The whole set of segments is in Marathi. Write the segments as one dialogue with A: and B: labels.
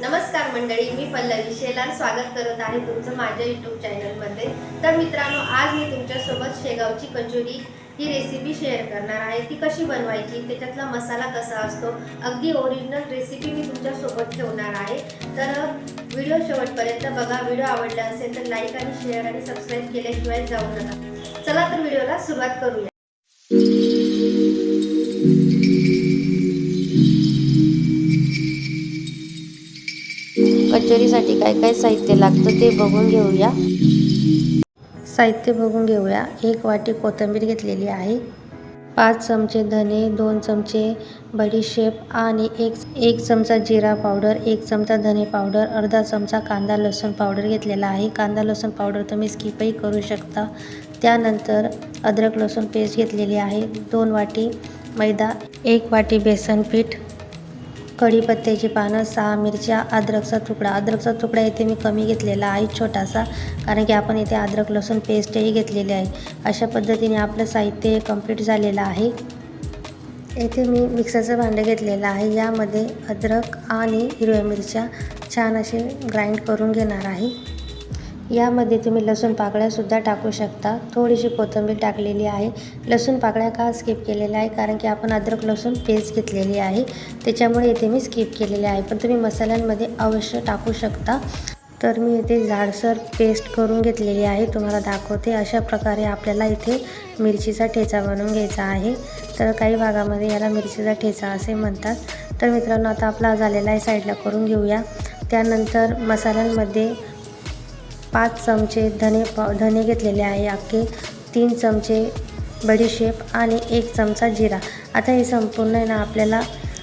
A: नमस्कार मंडळी मी पल्लवी शेलार स्वागत करत आहे तुमचं माझ्या यूट्यूब चॅनलमध्ये तर मित्रांनो आज मी तुमच्यासोबत शेगावची कचोरी ही रेसिपी शेअर करणार आहे. ती कशी बनवायची त्याच्यातला मसाला कसा असतो अगदी ओरिजिनल रेसिपी मी तुमच्यासोबत ठेवणार आहे. तर व्हिडिओ शेवटपर्यंत बघा. व्हिडिओ आवडला असेल तर लाईक आणि शेअर आणि सबस्क्राईब केल्याशिवाय जाऊ नका. चला तर व्हिडिओला सुरुवात करूया. कचोरीसाठी काय काय साहित्य लागतं ते बघून घेऊया. साहित्य बघून घेऊया. एक वाटी कोथिंबीर घेतलेली आहे. पाच चमचे धने दोन चमचे बडीशेप आणि एक एक चमचा जिरा पावडर एक चमचा धने पावडर अर्धा चमचा कांदा लसूण पावडर घेतलेला आहे. कांदा लसूण पावडर तुम्ही स्किपही करू शकता. त्यानंतर अद्रक लसूण पेस्ट घेतलेली आहे. दोन वाटी मैदा एक वाटी बेसन पीठ कढीपत्त्याची पानं सहा मिरच्या अद्रकचा तुकडा. अद्रकचा तुकडा इथे मी कमी घेतलेला आहे छोटासा कारण की आपण इथे अद्रक लसूण पेस्टही घेतलेली आहे. अशा पद्धतीने आपलं साहित्य कंप्लीट झालेलं आहे. येथे मी मिक्सरचं भांडं घेतलेलं आहे. यामध्ये अद्रक आणि हिरव्या मिरच्या छान असे ग्राइंड करून घेणार आहे. यामध्ये तुम्ही लसूण पाकळ्यासुद्धा टाकू शकता. थोडीशी कोथिंबीर टाकलेली आहे. लसूण पाकळ्या का स्किप केलेल्या आहे? कारण की आपण अद्रक लसूण पेस्ट घेतलेली आहे. त्याच्यामुळे इथे मी स्किप केलेले आहे. पण तुम्ही मसाल्यांमध्ये अवश्य टाकू शकता. तर मी इथे जाडसर पेस्ट करून घेतलेली आहे. तुम्हाला दाखवते अशा प्रकारे आपल्याला इथे मिरचीचा ठेचा बनवून घ्यायचा आहे. तर काही भागामध्ये याला मिरचीचा ठेचा असे म्हणतात. तर मित्रांनो आता आपला झालेला आहे. साईडला करून घेऊया. त्यानंतर मसाल्यांमध्ये पाच चमचे धने पाव धने घेतलेले आहे. अख्खे तीन चमचे बडीशेप आणि एक चमचा जिरा. आता हे संपूर्ण आहे ना आपल्याला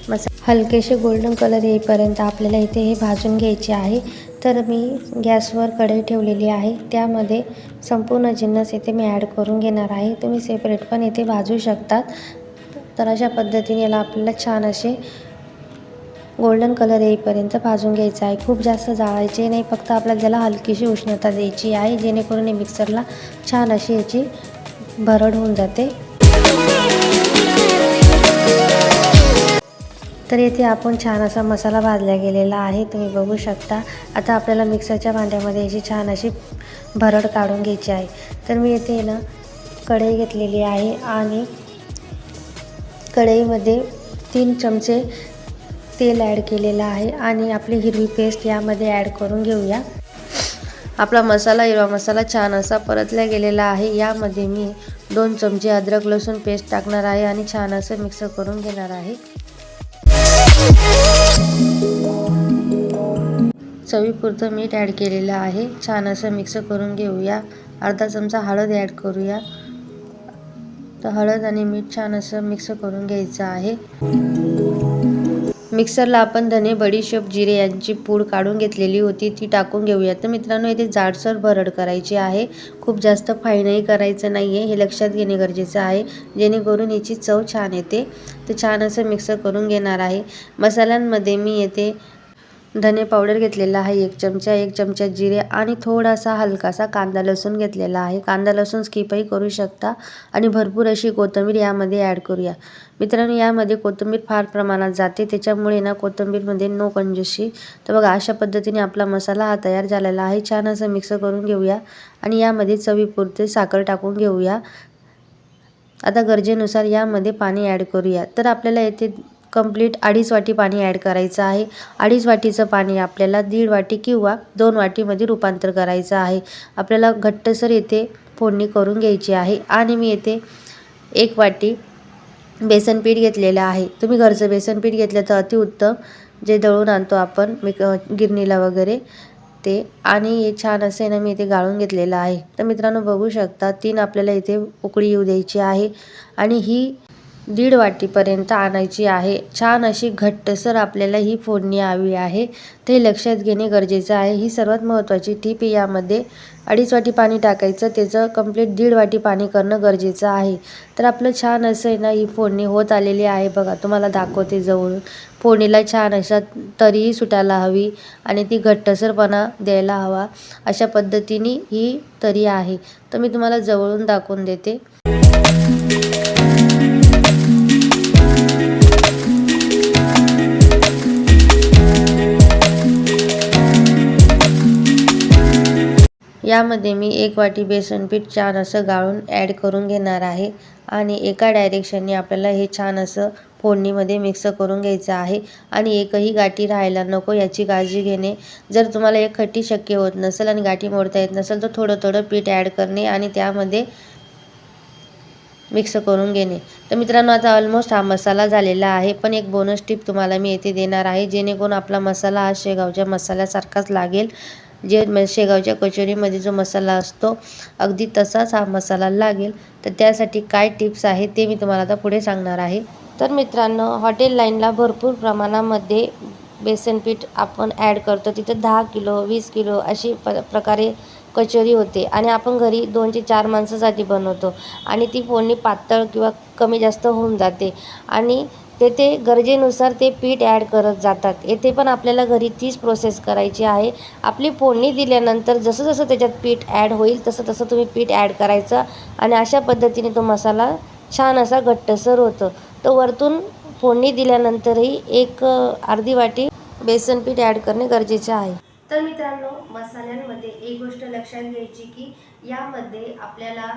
A: मसा हलकेसे गोल्डन कलर येईपर्यंत आपल्याला इथे हे भाजून घ्यायचे आहे. तर मी गॅसवर कढई ठेवलेली आहे. त्यामध्ये संपूर्ण जिन्नस इथे मी ॲड करून घेणार आहे. तुम्ही सेपरेट पण इथे भाजू शकतात. तर अशा पद्धतीने याला आपल्याला छान असे गोल्डन कलर येईपर्यंत भाजून घ्यायचं आहे. खूप जास्त जाळायचे नाही. फक्त आपल्याला त्याला हलकीशी उष्णता द्यायची आहे. जेणेकरून हे मिक्सरला छान अशी याची भरड होऊन जाते. तर येथे आपण छान असा मसाला भाजला गेलेला आहे. तुम्ही बघू शकता. आता आपल्याला मिक्सरच्या भांड्यामध्ये याची छान अशी भरड काढून घ्यायची आहे. तर मी येथे ना कढई घेतलेली आहे आणि कढईमध्ये तीन चमचे तेल ॲड केलेलं आहे आणि आपली हिरवी पेस्ट यामध्ये ॲड करून घेऊया. आपला मसाला हिरवा मसाला छान असा परतला गेलेला आहे. यामध्ये मी दोन चमचे अद्रक लसूण पेस्ट टाकणार आहे आणि छान असं मिक्स करून घेणार आहे. चवीपुरतं मीठ ॲड केलेलं आहे. छान असं मिक्स करून घेऊया. अर्धा चमचा हळद ॲड करूया. तर हळद आणि मीठ छान असं मिक्स करून घ्यायचं आहे. मिक्सरला आपण धने बडीशेप जिरे यांची पूड काढून घेतलेली होती. ती टाकून घेऊया. तर मित्रांनो इथे जाडसर भरड करायची आहे. खूप जास्त फाईनही करायचं नाही आहे हे लक्षात घेणे गरजेचं आहे. जेणेकरून याची चव छान येते. तर छान असं मिक्सर करून घेणार आहे. मसाल्यांमध्ये मी येथे धने पावडर घेतलेला आहे एक चमचा एक चमचा जिरे आणि थोडासा हलकासा कांदा लसूण घेतलेला आहे. कांदा लसूण स्किपही करू शकता आणि भरपूर अशी कोथिंबीर यामध्ये ॲड करूया. मित्रांनो यामध्ये कोथिंबीर फार प्रमाणात जाते त्याच्यामुळे ना कोथिंबीरमध्ये नो कंजुशी तर बघा अशा पद्धतीने आपला मसाला हा तयार झालेला आहे. छान असं मिक्स करून घेऊया आणि यामध्ये चवीपुरते साखर टाकून घेऊया. आता गरजेनुसार यामध्ये पाणी ॲड करूया. तर आपल्याला येथे कंप्लीट अडीच वाटी पाणी ॲड करायचं आहे. अडीच वाटीचं पाणी आपल्याला दीड वाटी किंवा दोन वाटीमध्ये रूपांतर करायचं आहे. आपल्याला घट्टसर येथे फोडणी करून घ्यायची आहे. आणि मी येथे एक वाटी बेसन पीठ घेतलेलं आहे. तुम्ही घरचं बेसन पीठ घेतलं तर अतिउत्तम जे दळून आणतो आपण मी गिरणीला वगैरे ते. आणि हे छान असे ना मी इथे गाळून घेतलेलं आहे. तर मित्रांनो बघू शकता तीन आपल्याला इथे उकळी येऊ द्यायची आहे. आणि ही दीड वाटीपर्यंत आणायची आहे. छान अशी घट्टसर आपल्याला ही फोडणी हवी आहे. ते लक्षात घेणे गरजेचं आहे. ही सर्वात महत्त्वाची टीप यामध्ये अडीच वाटी पाणी टाकायचं. त्याचं कंप्लीट दीड वाटी पाणी करणं गरजेचं आहे. तर आपलं छान असं आहे ना ही फोडणी होत आलेली आहे बघा. तुम्हाला दाखवते जवळून. फोडणीला छान अशा तरीही सुटायला हवी आणि ती घट्टसरपणा द्यायला हवा. अशा पद्धतीने ही तरी आहे. तर मी तुम्हाला जवळून दाखवून देते. यामध्ये मी एक वाटी बेसन पीठ छान असं गाळून ॲड करून घेणार आहे. आणि एका डायरेक्शनने आपल्याला हे छान असं फोडणीमध्ये मिक्स करून घ्यायचं आहे. आणि एकही गाठी राहायला नको याची काळजी घेणे. जर तुम्हाला एक खट्टी शक्य होत नसेल आणि गाठी मोडता येत नसेल तर थोडं थोडं पीठ ॲड करणे आणि त्यामध्ये मिक्स करून घेणे. तर मित्रांनो आता ऑलमोस्ट हा मसाला झालेला आहे. पण एक बोनस टिप तुम्हाला मी येथे देणार आहे. जेणेकरून आपला मसाला हा शेगावच्या मसाल्यासारखाच लागेल. जे म शेगावच्या कचोरीमध्ये जो मसाला असतो अगदी तसाच हा मसाला लागेल. तर त्यासाठी काय टिप्स आहेत ते मी तुम्हाला आता पुढे सांगणार आहे. तर मित्रांनो हॉटेल लाईनला भरपूर प्रमाणामध्ये बेसन पीठ आपण ॲड करतो. तिथं दहा किलो वीस किलो अशी प प्रकारे कचोरी होते. आणि आपण घरी दोन ते चार माणसासाठी बनवतो. आणि ती फोडणी पातळ किंवा कमी जास्त होऊन जाते. आणि तेथे गरजेनुसार ते पीठ ॲड करत जातात. येथे पण आपल्याला घरी तीच प्रोसेस करायची आहे. आपली फोडणी दिल्यानंतर जसं जसं त्याच्यात पीठ ॲड होईल तसं तसं तुम्ही पीठ ॲड करायचं आणि अशा पद्धतीने तो मसाला छान असा घट्टसर होतं. तो वरतून फोडणी दिल्यानंतरही एक अर्धी वाटी बेसन पीठ ॲड करणे गरजेचे आहे. तर मित्रांनो मसाल्यांमध्ये एक गोष्ट लक्षात घ्यायची की यामध्ये आपल्याला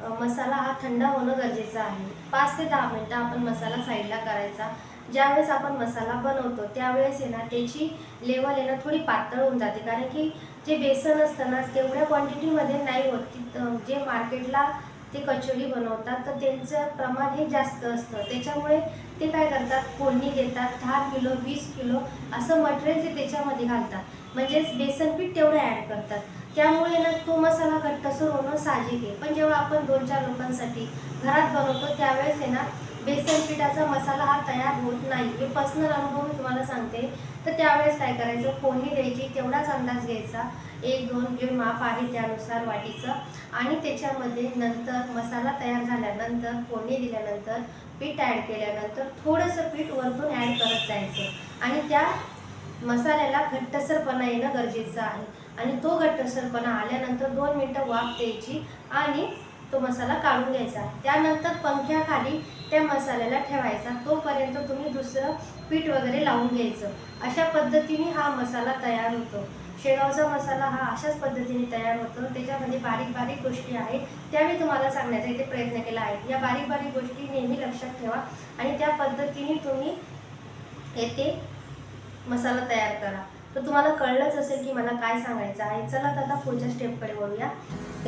A: मसाला हा थंड होणं गरजेचं आहे. पाच ते दहा मिनटं आपण मसाला साईडला करायचा. ज्यावेळेस आपण मसाला बनवतो त्यावेळेस आहे ना त्याची लेवल आहे ना थोडी पातळ होऊन जाते. कारण की जे बेसन असतं ना तेवढ्या क्वांटिटीमध्ये नाही होत. की जे मार्केटला ते कचोरी बनवतात तर त्यांचं प्रमाण हे जास्त असतं. त्याच्यामुळे ते काय करतात फोडणी देतात दहा किलो वीस किलो असं मटेरियल ते त्याच्यामध्ये घालतात. म्हणजेच बेसन पीठ तेवढं ॲड करतात. त्यामुळे ना तो मसाला घट्टसर होणं साहजिक आहे. पण जेव्हा आपण दोन चार लोकांसाठी घरात बनवतो त्यावेळेस आहे ना बेसन पिठाचा मसाला हा तयार होत नाही. हे पर्सनल अनुभव मी तुम्हाला सांगते. तर त्यावेळेस काय करायचं? फोडणी द्यायची तेवढाच अंदाज घ्यायचा. एक दोन जे माप आहे त्यानुसार वाटीचं. आणि त्याच्यामध्ये नंतर मसाला तयार झाल्यानंतर फोडणी दिल्यानंतर पीठ ॲड केल्यानंतर थोडंसं पीठ वरतून ॲड करत जायचं. आणि त्या मसाल्याला घट्टसरपणा येणं गरजेचं आहे. आणि तो घट्टसरपणा आल्यानंतर दोन मिनटं वाफ द्यायची आणि तो मसाला काढून घ्यायचा. त्यानंतर पंख्याखाली त्या मसाल्याला ठेवायचा. तोपर्यंत तुम्ही दुसरं पीठ वगैरे लावून घ्यायचं. अशा पद्धतीने हा मसाला तयार होतो. शेगावचा मसाला हा अशाच पद्धतीने तयार होतो. त्याच्यामध्ये बारीक बारीक गोष्टी आहेत. त्या मी तुम्हाला सांगण्याचा इथे प्रयत्न केला आहे. या बारीक बारीक गोष्टी नेहमी लक्षात ठेवा आणि त्या पद्धतीने तुम्ही येथे मसाला तयार करा. तर तुम्हाला कळलंच असेल की मला काय सांगायचं आहे. चला तर आता पुढच्या स्टेपकडे वळूया.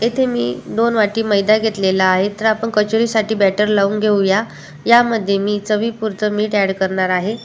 A: येथे मी दोन वाटी मैदा घेतलेला आहे. तर आपण कचोरीसाठी बॅटर लावून घेऊया. यामध्ये मी चवीपुरतं मीठ ॲड करणार आहे.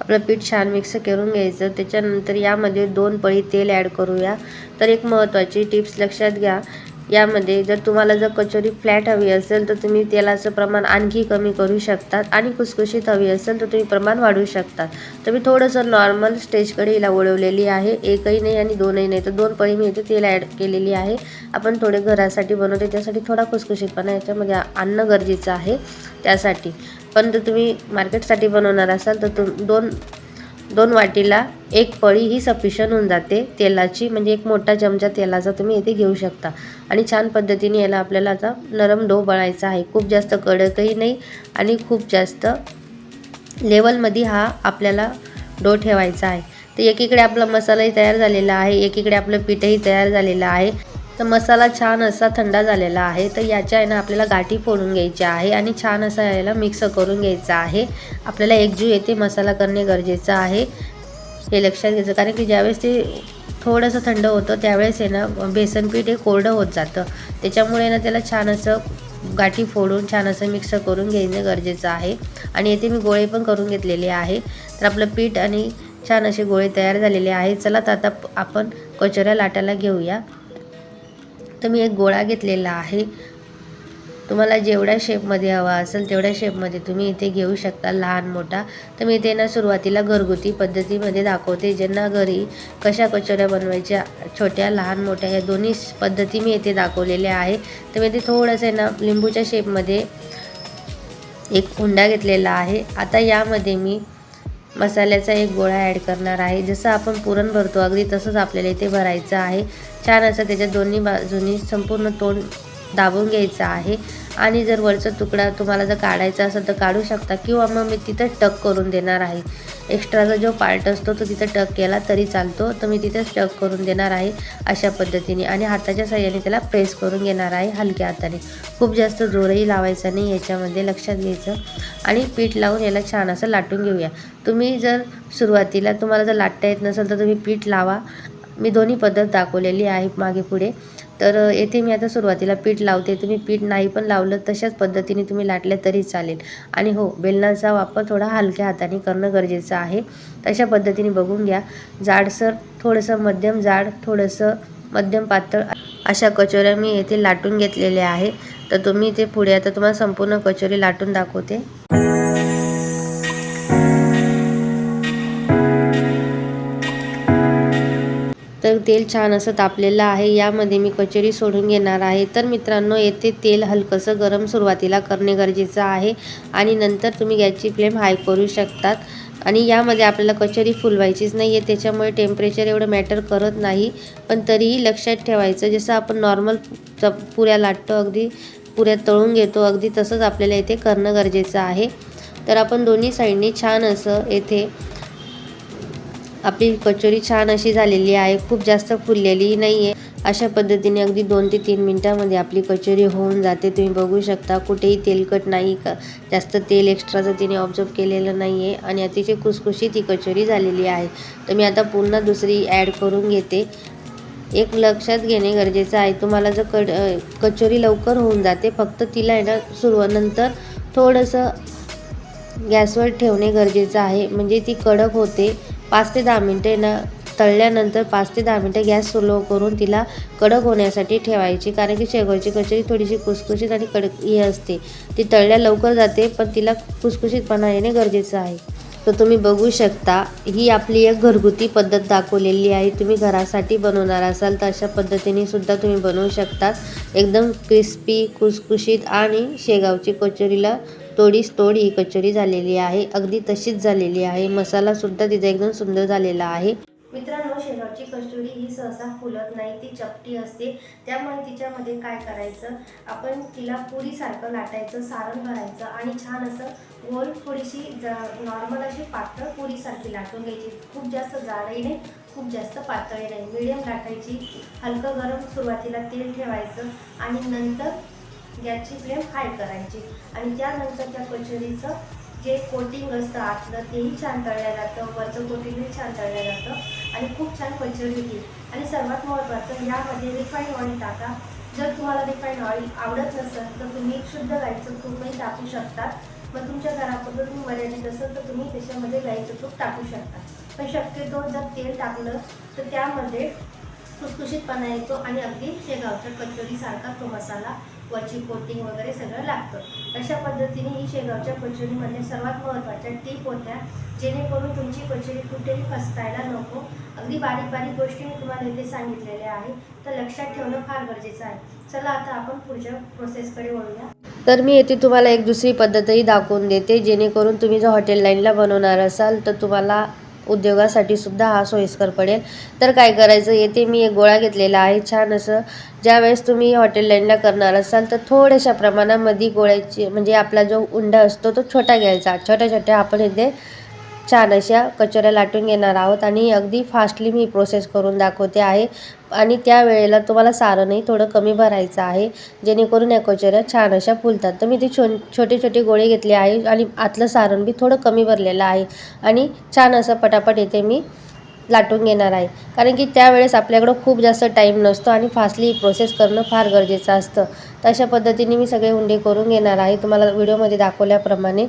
A: आपलं पीठ छान मिक्स करून घ्यायचं. त्याच्यानंतर यामध्ये दोन पळी तेल ॲड करूया. तर एक महत्त्वाची टिप्स लक्षात घ्या. यामध्ये जर तुम्हाला जर कचोरी फ्लॅट हवी असेल तर तुम्ही तेलाचं प्रमाण आणखी कमी करू शकतात आणि कुसकुशीत हवी असेल तर तुम्ही प्रमाण वाढवू शकतात. तर मी थोडंसं नॉर्मल स्टेजकडे हिला वळवलेली आहे. एकही नाही आणि दोनही नाही. तर दोन पळी मी इथे तेल ॲड केलेली आहे. आपण थोडे घरासाठी बनवते त्यासाठी थोडा कुसकुशीतपणा याच्यामध्ये आणणं गरजेचं आहे त्यासाठी. पण जर तुम्ही मार्केटसाठी बनवणार असाल तर तुम दोन दोन वाटीला एक पळी ही सफिशियंट होऊन जाते. तेलाची म्हणजे एक मोठा चमचा तेलाचा तुम्ही इथे घेऊ शकता. आणि छान पद्धतीने याला आपल्याला आता नरम डो बळायचा आहे. खूप जास्त कडकही नाही आणि खूप जास्त लेवलमध्ये हा आपल्याला डो ठेवायचा आहे. तर एकीकडे आपला मसालाही तयार झालेला आहे. एकीकडे आपलं पीठही तयार झालेलं आहे. तर मसाला छान असा थंड झालेला आहे. तर याच्या आहे ना आपल्याला गाठी फोडून घ्यायची आहे आणि छान असा याला मिक्स करून घ्यायचा आहे. आपल्याला एकजू येते मसाला करणे गरजेचं आहे. हे लक्षात घ्यायचं कारण की ज्यावेळेस ते थोडंसं थंड होतं त्यावेळेस आहे ना बेसन पीठ हे कोरडं होत जातं. त्याच्यामुळे ना त्याला छान असं गाठी फोडून छान असं मिक्स करून घेणं गरजेचं आहे. आणि येथे मी गोळे पण करून घेतलेले आहे. तर आपलं पीठ आणि छान असे गोळे तयार झालेले आहे. चला तर आता आपण कचोऱ्या लाटायला घेऊया. तर मी एक गोळा घेतलेला आहे. तुम्हाला जेवढ्या शेपमध्ये हवा असेल तेवढ्या शेपमध्ये तुम्ही इथे घेऊ शकता लहान मोठा. तर मी इथे ना सुरुवातीला घरगुती पद्धतीमध्ये दाखवते. ज्यांना घरी कशा कचोऱ्या बनवायच्या छोट्या लहान मोठ्या या दोन्ही पद्धती मी इथे दाखवलेल्या आहे. तर मी इथे थोडंसं ना लिंबूच्या शेपमध्ये एक हुंडा घेतलेला आहे. आता यामध्ये मी मसाल्याचा एक गोळा ॲड करणार आहे. जसं आपण पुरण भरतो अगदी तसंच आपल्याला इथे भरायचं आहे. छान असं त्याच्या दोन्ही बाजूनी संपूर्ण तोंड दाबून घ्यायचा आहे. आणि जर वरचा तुकडा तुम्हाला जर काढायचा असेल तर काढू शकता. किंवा मग मी तिथं टक करून देणार आहे. एक्स्ट्राचा जो पार्ट असतो तो तिथं टक केला तरी चालतो. तर मी तिथेच टक करून देणार आहे अशा पद्धतीने. आणि हाताच्या साह्याने त्याला प्रेस करून घेणार आहे हलक्या हाताने. खूप जास्त जोरही लावायचा नाही याच्यामध्ये लक्षात घ्यायचं. आणि पीठ लावून याला छान असं लाटून घेऊया. तुम्ही जर सुरुवातीला तुम्हाला जर लाटता येत नसेल तर तुम्ही पीठ लावा. मी दोन्ही पद्धत दाखवलेली आहे मागे पुढे. तर येथे मी आता सुरुवातीला पीठ लावते. तुम्ही पीठ नाही पण लावलं तशाच पद्धतीने तुम्ही लाटले तरी चालेल. आणि हो बेलनाचा वापर थोडा हलक्या हाताने करणं गरजेचं आहे. तशा पद्धतीने बघून घ्या. जाडसर थोडंसं मध्यम जाड थोडंसं मध्यम पातळ अशा कचोऱ्या मी येथे लाटून घेतलेल्या आहे. तर तुम्ही ते पुढे आता तुम्हाला संपूर्ण कचोरी लाटून दाखवते. तेल छान असं तापलेलं आहे यामध्ये मी कचोरी सोडून घेणार आहे. तर मित्रांनो येथे तेल हलकंसं गरम सुरुवातीला करणे गरजेचं आहे आणि नंतर तुम्ही गॅसची फ्लेम हाय करू शकतात. आणि यामध्ये आपल्याला कचोरी फुलवायचीच नाही आहे त्याच्यामुळे टेम्परेचर एवढं मॅटर करत नाही. पण तरीही लक्षात ठेवायचं जसं आपण नॉर्मल पुऱ्या लाटतो अगदी पुऱ्या तळून घेतो अगदी तसंच आपल्याला येथे करणं गरजेचं आहे. तर आपण दोन्ही साईडने छान असं येथे आपली कचोरी छान अशी झालेली आहे खूप जास्त फुललेली नाही आहे अशा पद्धतीने अगदी दोन ते तीन मिनटामध्ये आपली कचोरी होऊन जाते. तुम्ही बघू शकता कुठेही तेलकट नाही का जास्त तेल एक्स्ट्राचं तिने ऑब्झर्व केलेलं नाही आहे आणि अतिशय कुसकुशी ती कचोरी झालेली आहे. तर मी आता पुन्हा दुसरी ॲड करून घेते. एक लक्षात घेणे गरजेचं आहे. तुम्हाला जर कड कचोरी लवकर होऊन जाते फक्त तिला आहे ना सुरुवात थोडंसं गॅसवर ठेवणे गरजेचं आहे. म्हणजे ती कडक होते. पाच ते दहा मिनटे ना तळल्यानंतर पाच ते दहा मिनटं गॅस स्लो करून तिला कडक होण्यासाठी ठेवायची. कारण की शेगावची कचोरी थोडीशी कुसकुशीत आणि कडक ही असते. ती तळल्या लवकर जाते पण तिला कुसकुशीतपणा येणे गरजेचं आहे. तर तुम्ही बघू शकता ही आपली एक घरगुती पद्धत दाखवलेली आहे. तुम्ही घरासाठी बनवणार असाल तर अशा पद्धतीने सुद्धा तुम्ही बनवू शकतात एकदम क्रिस्पी कुसकुशीत आणि शेगावची कचोरीला तोडीस तोडी ही कचोरी झालेली आहे. अगदी तशीच झालेली आहे. मसालासुद्धा तिचा एकदम सुंदर झालेला आहे. मित्रांनो शेगावची कचोरी ही सहसा फुलत नाही. ती चपटी असते. त्यामुळे तिच्यामध्ये काय करायचं? आपण तिला पुरीसारखं लाटायचं सारण भरायचं आणि छान असं गोल थोडीशी नॉर्मल अशी पातळ पुरीसारखी लाटून घ्यायची. खूप जास्त जाडही नाही खूप जास्त पातळी नाही. मिडियम लाटायची. हलकं गरम सुरुवातीला तेल ठेवायचं आणि नंतर गॅसची फ्लेम हाय करायची. आणि त्यानंतर त्या कचोरीचं जे कोटिंग असतं आतलं तेही छान तळलं जातं वरचं कोटिंगही छान तळलं जातं. आणि खूप छान कचोरी होती आणि सर्वात महत्त्वाचं यामध्ये रिफाईंड ऑइल टाका. जर तुम्हाला रिफाईंड ऑइल आवडत नसेल तर तुम्ही शुद्ध गाईचं तूपही टाकू शकता. मग तुमच्या घराबद्दल तुम्ही मर्यादित असेल तर तुम्ही त्याच्यामध्ये गाईचं तूप टाकू शकता. पण शक्यतो जर तेल टाकलं तर त्यामध्ये खुसखुशीतपणा येतो आणि अगदी शेगावच्या कचोरीसारखा तो मसाला वरची कोटिंग वगैरे सगळं लागतं. अशा पद्धतीने ही शेगावच्या कचोरीमध्ये सर्वात महत्त्वाच्या टीप होत्या जेणेकरून तुमची कचोरी कुठेही फसतायला नको. अगदी बारीक बारीक गोष्टी मी तुम्हाला इथे सांगितलेल्या आहे तर लक्षात ठेवणं फार गरजेचं आहे. चला आता आपण पुढच्या प्रोसेसकडे वळूया. तर मी येथे तुम्हाला एक दुसरी पद्धतही दाखवून देते जेणेकरून तुम्ही जर हॉटेल लाईनला बनवणार असाल तर तुम्हाला उद्योगासाठी सुद्धा हा सोयीस्कर पडेल. तर काय करायचं? येथे मी एक गोळा घेतलेला आहे. छान असं. ज्यावेळेस तुम्ही हॉटेल लाईनला करणार असाल तर थोड्याशा प्रमाणामध्ये गोळ्याची म्हणजे आपला जो उंडा असतो तो छोटा घ्यायचा. छोट्या छोट्या आपण इथे छान अशा कचोऱ्या लाटून घेणार आहोत आणि अगदी फास्टली मी प्रोसेस करून दाखवते आहे. आणि त्यावेळेला तुम्हाला सारणही थोडं कमी भरायचं आहे. जेणेकरून या कचोऱ्या छान अशा फुलतात. तर मी ते छो छोटे छोटे गोळे घेतले आहे आणि आतलं सारण बी थोडं कमी भरलेलं आहे. आणि छान असं पटापट येते मी लाटून घेणार आहे. कारण की त्यावेळेस आपल्याकडं खूप जास्त टाईम नसतो आणि फास्टली प्रोसेस करणं फार गरजेचं असतं. तशा पद्धतीने मी सगळे हुंडे करून घेणार आहे. तुम्हाला व्हिडिओमध्ये दाखवल्याप्रमाणे.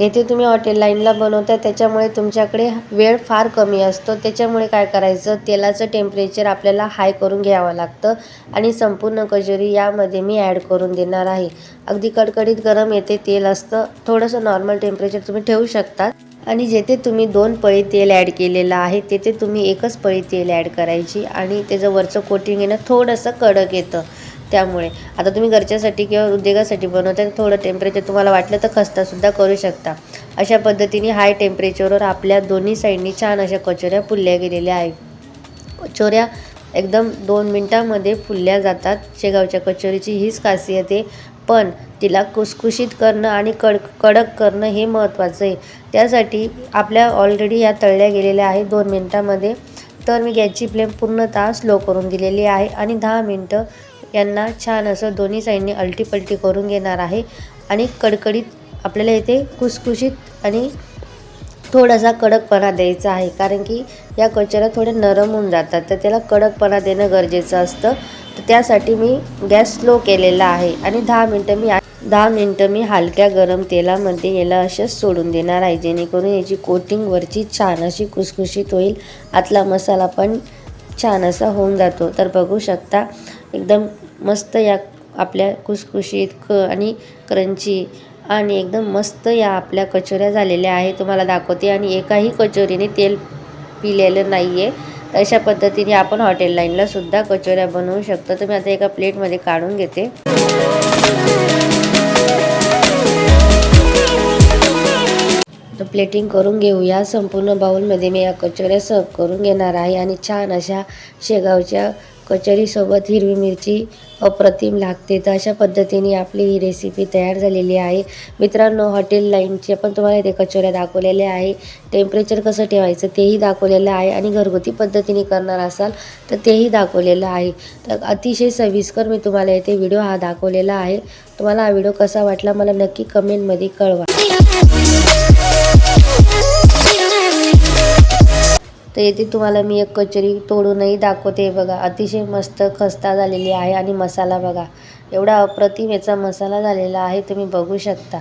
A: येथे तुम्ही हॉटेल लाईनला बनवता त्याच्यामुळे तुमच्याकडे वेळ फार कमी असतो. त्याच्यामुळे काय करायचं तेलाचं टेम्परेचर आपल्याला हाय करून घ्यावं लागतं आणि संपूर्ण कचोरी यामध्ये मी ॲड करून देणार आहे. अगदी कडकडीत गरम येते तेल असतं. थोडंसं नॉर्मल टेम्परेचर तुम्ही ठेवू शकता आणि जेथे तुम्ही दोन पळी तेल ॲड केलेलं आहे तेथे तुम्ही एकच पळी तेल ॲड करायची आणि त्याचं वरचं कोटिंग येणं थोडंसं कडक येतं. त्यामुळे. आता तुम्ही घरच्यासाठी किंवा उद्योगासाठी बनवता थोडं टेम्परेचर तुम्हाला वाटलं तर खस्तासुद्धा करू शकता. अशा पद्धतीने हाय टेम्परेचरवर आपल्या दोन्ही साईडनी छान अशा कचोऱ्या फुलल्या गेलेल्या आहेत. कचोऱ्या एकदम दोन मिनटामध्ये फुलल्या जातात. शेगावच्या कचोरीची हीच खासियत आहे. पण तिला कुसकुशीत करणं आणि कड कडक करणं हे महत्त्वाचं आहे. त्यासाठी आपल्या ऑलरेडी या तळल्या गेलेल्या आहे दोन मिनटामध्ये. तर मी गॅसची फ्लेम पूर्णतः स्लो करून दिलेली आहे आणि दहा मिनटं यांना छान असं दोन्ही साईडने अलटीपलटी करून घेणार आहे. आणि कडकडीत आपल्याला इथे कुसकुशीत आणि थोडासा कडकपणा द्यायचा आहे. कारण की या कचऱ्या थोडे नरम होऊन जातात. तर त्याला कडकपणा देणं गरजेचं असतं. तर त्यासाठी मी गॅस स्लो केलेला आहे. आणि दहा मिनटं मी दहा मिनटं मी हलक्या गरम तेलामध्ये याला असेच सोडून देणार आहे. जेणेकरून याची कोटिंग वरची छान अशी कुसकुशीत होईल. आतला मसाला पण छान असा होऊन जातो. तर बघू शकता एकदम मस्त या आपल्या खुसखुशीत क आणि क्रंची आणि एकदम मस्त या आपल्या कचोऱ्या झालेल्या आहे तुम्हाला दाखवते. आणि एकाही कचोरीने तेल पिलेलं नाही आहे अशा पद्धतीने आपण हॉटेल लाईनला सुद्धा कचोऱ्या बनवू शकतो. तर मी आता एका प्लेटमध्ये काढून घेते. तर प्लेटिंग करून घेऊया. संपूर्ण बाउलमध्ये मी या कचोऱ्या सर्व करून घेणार आहे. आणि छान अशा शेगावच्या कचोरीसोबत हिरवी मिरची अप्रतिम लागते. तर अशा पद्धतीने आपली ही रेसिपी तयार झालेली आहे. मित्रांनो हॉटेल लाईनचे पण तुम्हाला इथे कचोऱ्या दाखवलेल्या आहे. टेम्परेचर कसं ठेवायचं तेही दाखवलेलं आहे आणि घरगुती पद्धतीने करणार असाल तर तेही दाखवलेलं आहे. तर अतिशय सविस्कर मी तुम्हाला इथे व्हिडिओ हा दाखवलेला आहे. तुम्हाला हा व्हिडिओ कसा वाटला मला नक्की कमेंटमध्ये कळवा. तर येथे तुम्हाला मी एक कचोरी तोडूनही दाखवते बघा. अतिशय मस्त खस्ता झालेली आहे आणि मसाला बघा. एवढा अप्रतिम याचा मसाला झालेला आहे तुम्ही बघू शकता.